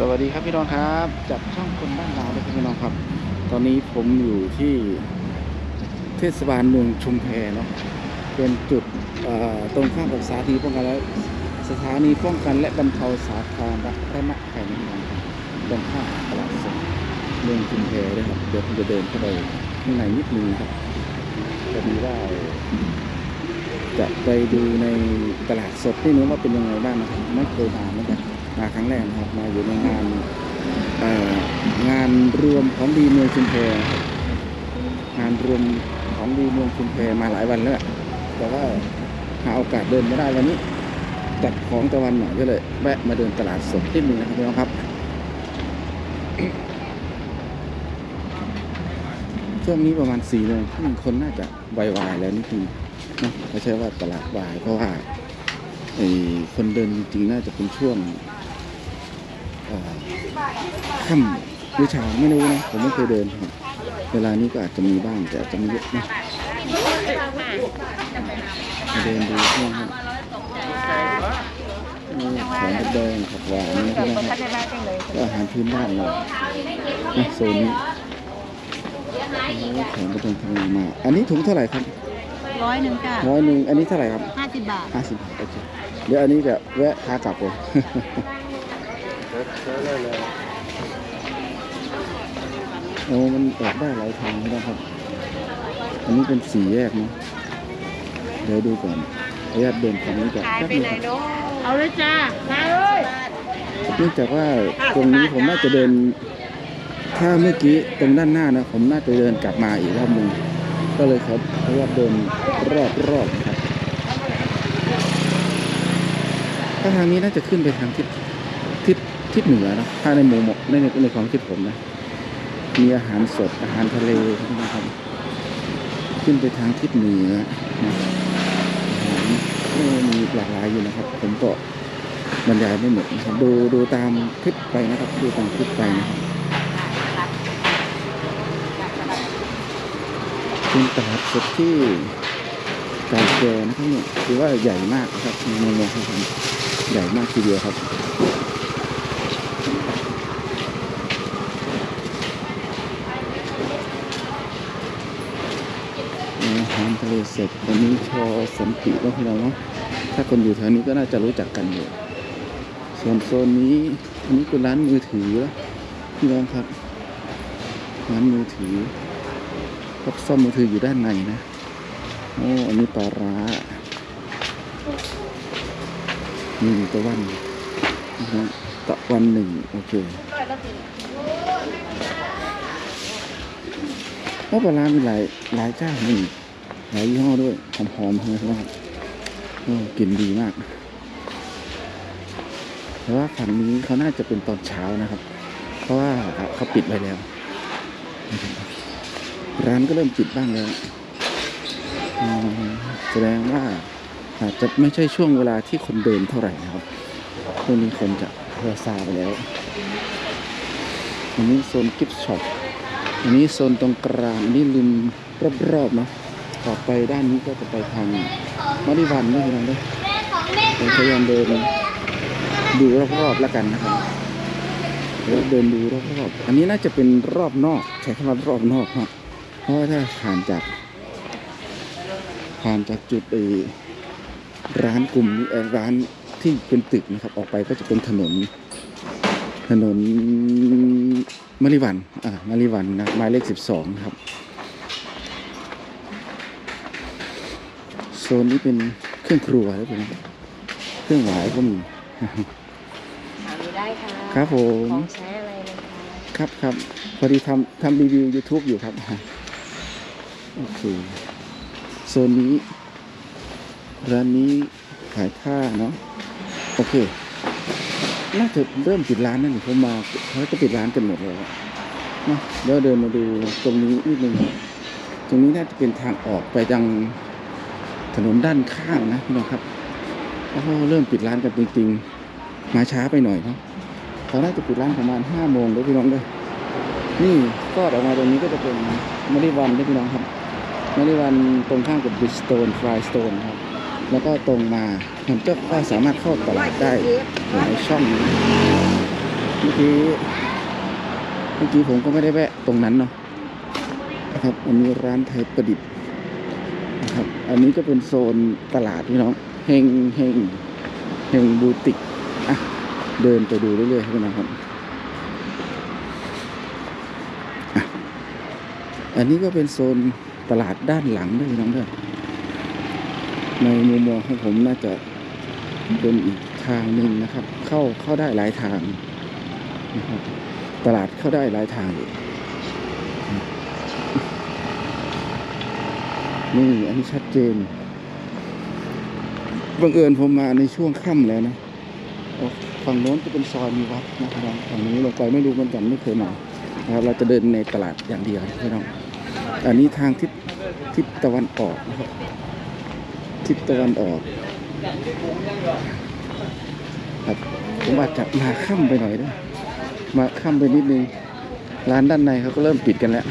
สวัสดีครับพี่น้องครับจากช่องคนบ้านเราเลยครับพี่น้องครับ ตอนนี้ผมอยู่ที่เทศบาลเมืองชุมแพเนาะเป็นจุดตรงข้ามกับสถานีป้องกันและสถานีป้องกันและบรรเทาสาธารณภัยนะพี่น้องครับตรงข้ามตลาดสดเมืองชุมแพเลยครับเดี๋ยวผมจะเดินเข้าไปข้างในนิดนึงครับพอดีว่าจะไปดูในตลาดสดที่นู้นว่าเป็นยังไงบ้างนะครับไม่เคยมา มาครั้งแรกนะครับมาอยู่ในงานงานรวมของดีเมืองชุมแพงานรวมของดีเมืองชุมแพมาหลายวันแล้วแต่ว่าหาโอกาสเดินไม่ได้วันนี้จัดของตะวันหน่อยก็เลยแวะมาเดินตลาดสดนิดนึงนะครับพี่น้องครับช่วงนี้ประมาณสี่โมงครึ่คนน่าจะวายๆแล้วนิดนึงนอะไม่ใช่ว่าตลาดวายเพราะว่าไอ้คนเดินจริงๆน่าจะเป็นช่วง เอ่อค่ำวิชาไม่รู้นะผมไม่เคยเดินครับเวลานี้ก็อาจจะมีบ้างแต่อาจจะไม่เยอะนะมาเดินดูช่วงครับมีของแดงผักหวานนี่ก็นะครับก็อาหารพื้นบ้านเรานะโซนนี้โอ้ของประจำทางมา อันนี้ถุงเท่าไหร่ครับร้อยหนึ่งจ้ะร้อยหนึ่งอันนี้เท่าไหร่ครับห้าสิบบาทห้าสิบโอเคเดี๋ยวอันนี้จะแวะค้ากลับเลย โอ้มันออกได้หลายทางนะครับ อันนี้เป็นสี่แยกเนาะเดี๋ยวดูก่อนขออนุญาตเดินฝั่งนี้ก่อนแป๊บนึงครับเอาเลยจ้ามาเลยเนื่องจากว่าตรงนี้ผมน่าจะเดิน ถ้าเมื่อกี้ตรงด้านหน้านะ ผมน่าจะเดินกลับมาอีกรอบหนึงก็เลยครับขออนุญาตเดินรอบรอบๆนะครับถ้าทางนี้น่าจะขึ้นไปทางทิศ ทิศเหนือนะถ้าในหมู่หมกในในความคิดผมนะ มีอาหารสดอาหารทะเลนะครับ ขึ้นไปทางทิศเหนือนะอาหารมีหลากหลายอยู่นะครับ ผมก็บรรยายไม่หมดนะครับ ดูดูตามคลิปไปนะครับ ดูตามคลิปไปนะครับเป็นตลาดสดที่กาแก่นะครับเนี่ยถือว่าใหญ่มากนะครับในเมืองครับผมใหญ่มากทีเดียวครับ อาหารทะเลเสดอันนี้ชอสันติว่าพี่น้องเนาะถ้าคนอยู่แถวนี้ก็น่าจะรู้จักกันอยู่ส่วนโซนนี้อันนี้เป็นร้านมือถือพี่น้องครับร้านมือถือรับซ่อมมือถืออยู่ด้านในนะโอ้อันนี้ปลาร้าหนึ่งตะวันนะฮะตะวันหนึ่งโอเคแล้วปลาร้ามีหลายหลายเจ้าหนี่ง หลายยี่ห้อด้วยหอมๆใช่ไหมครับกลิ่นดีมาก แต่ว่าฝั่งนี้เขาน่าจะเป็นตอนเช้านะครับ เพราะว่าเขาปิดไปแล้ว ร้านก็เริ่มปิดบ้างแล้วแสดงว่าอาจจะไม่ใช่ช่วงเวลาที่คนเดินเท่าไหร่นะครับช่วงนี้คนจะเรือซาไปแล้วอันนี้โซนกิฟต์ช็อปอันนี้โซนตรงกลางอันนี้ริมรอบๆเนาะ ต่อไปด้านนี้ก็จะไปทางมาริวันด้วยนะด้วยผมพยายามเดินดูรอบๆแล้วกันนะครับเดี๋ยวเดินดูรอบๆอันนี้น่าจะเป็นรอบนอกใช้คำว่ารอบนอกเนาะเพราะว่าถ้าผ่านจาก ผ่านจากจุดไอ้ร้านกลุ่มนี้เอ่อร้านที่เป็นตึกนะครับ ออกไปก็จะเป็นถนน ถนนมะริวันอ่ามะริวันนะหมายเลขสิบสองครับ ซนนี้เป็นเครื่องครัวแล้วเป็นเครื่องหวายก็มีถามไม่ได้ค่ะครับผมของใช้อะไรนะคะครับครับพอดีทำทำรีวิว YouTube อยู่ครับโอเคโซนนี้ ร้านนี้ขายผ้าเนาะโอเคน่าจะเริ่มปิดร้านนั่นนี่ผมมาเขาจะปิดร้านกันหมดแล้วเนาะเดี๋ยวเดินมาดูตรงนี้นิดนึงตรงนี้น่าจะเป็นทางออกไปยัง ถนนด้านข้างนะพี่น้องครับโอ้เริ่มปิดร้านกันจริงๆ มาช้าไปหน่อยเนาะเขาน่าจะปิดร้านประมาณห้าโมงเลยพี่น้องเลยนี่ก็ออกมาตรงนี้ก็จะเป็นมาริวันด้วยพี่น้องครับมาริวันตรงข้ามกับบิสโตนฟลายสโตนครับ แล้วก็ตรงมามันก็ก็สามารถเข้าตลาดได้หลายช่องเมื่อกี้เมื่อกี้ผมก็ไม่ได้แวะตรงนั้นเนาะนะครับอันนี้ร้านไทยประดิษฐ์ นะครับ อันนี้ก็เป็นโซนตลาดพี่น้องเฮงเฮงเฮงบูติกอะเดินไปดูเรื่อยๆครับพี่น้องครับอันนี้ก็เป็นโซนตลาดด้านหลังด้วยพี่น้องเด้อในมุมมองของผมน่าจะเป็นอีกทางหนึ่งนะครับ เข้าเข้าได้หลายทางนะครับ ตลาดเข้าได้หลายทางอยู่ นี่อันนี้ชัดเจน บังเอิญผมมาในช่วงค่ำแล้วนะฝั่งโน้นจะเป็นซอยมีวัดนะครับฝั่งนี้ลงไปไม่รู้เหมือนกันไม่เคยมานะครับเราจะเดินในตลาดอย่างเดียวพี่น้องอันนี้ทางทิศทิศตะวันออกนะครับทิศตะวันออกครับผมอาจจะมาค่ำไปหน่อยด้วยมาค่ำไปนิดนึงร้านด้านในเขาก็เริ่มปิดกันแล้ว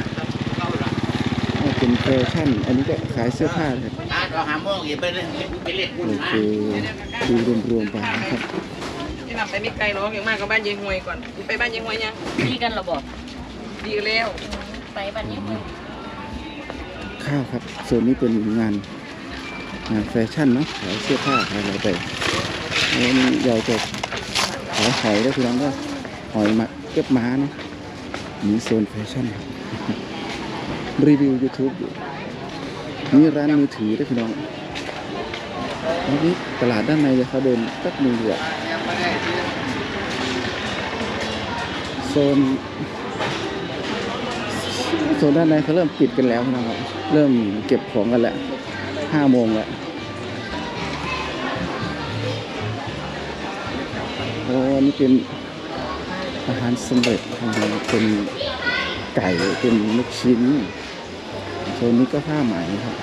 เป็นแฟชั่น อันนี้ก็ขายเสื้อผ้าครับอ่านเอาหาโมงอย่าไปเล่นไปเล่นคุณโอเคดูรวมๆไปนะครับที่นำไปไม่ไกลหรอกอย่างมากก็บ้านยายหวยก่อนไปบ้านยายหวยยังดีกันเหรอบอกดีแล้วไปบันนี้มึงข้าวครับส่วนนี้เป็นงานงานแฟชั่นเนาะขายเสื้อผ้าขายอะไรไปแล้วนี่เราจะขายหอยได้พี่น้องก็หอยมาเก็บม้าเนาะมีโซนแฟชั่นครับ รีวิว YouTube อยู่นี่ร้านมือถือได้พี่น้องอันนี้ตลาดด้านในเลยเขาเดินแป๊บหนึงเดียวโซนโซนด้านในเขาเริ่มปิดกันแล้วนะครับ เริ่มเก็บของกันแล้วห้าโมงแล้วโอ้นี่เป็นอาหารสำเร็จเป็นไก่เป็นลูกชิ้น โซนนี้ก็ผ้าไหมครับ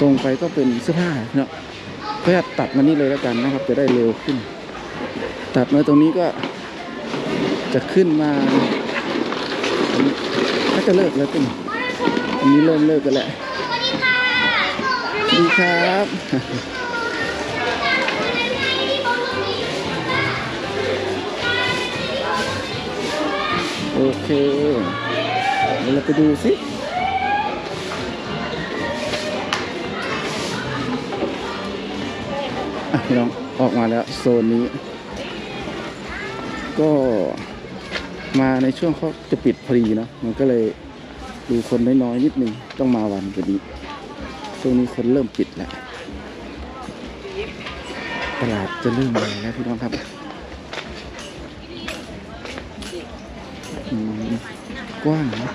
ตรงไปก็เป็นเสื้อผ้าเนาะก็จะตัดมานี่เลยแล้วกันนะครับ จะได้เร็วขึ้น ตัดมาตรงนี้ก็จะขึ้นมาถ้าจะเลิกแล้วเป็นอันนี้เริ่มเลิกกันแหล้วสวัสดีครับโอเคเดี๋ยวเราไปดูสิ พี่น้องออกมาแล้วโซนนี้ ก็มาในช่วงเขาจะปิดพอดีเนาะมันก็เลยดูคนน้อยๆนิดนึงต้องมาวันกว่านี้ช่วงนี้คนเริ่มปิดแล้วตลาดจะเริ่มมาแล้วพี่น้องครับกว้างนะ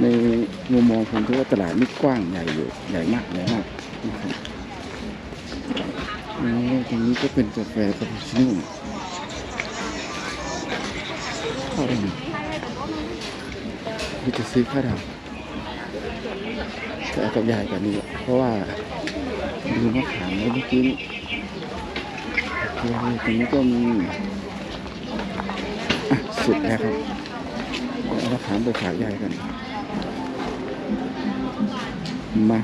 ในมุมมองผมถือว่าตลาดนี่กว้างใหญ่อยู่ใหญ่มากใหญ่มากนะครับ โอ้ตรงนี้ก็เป็นกาแฟคาปูชิโน่เข้าได้ไหมพี่จะซื้อข้าวดำจะเอากับยายกันนี่แหละเพราะว่าดูมะขามแล้วเมื่อกี้นี่โอเคตรงนี้ก็มีอะสุดแล้วครับเอามะขามไปฝากยายกันมา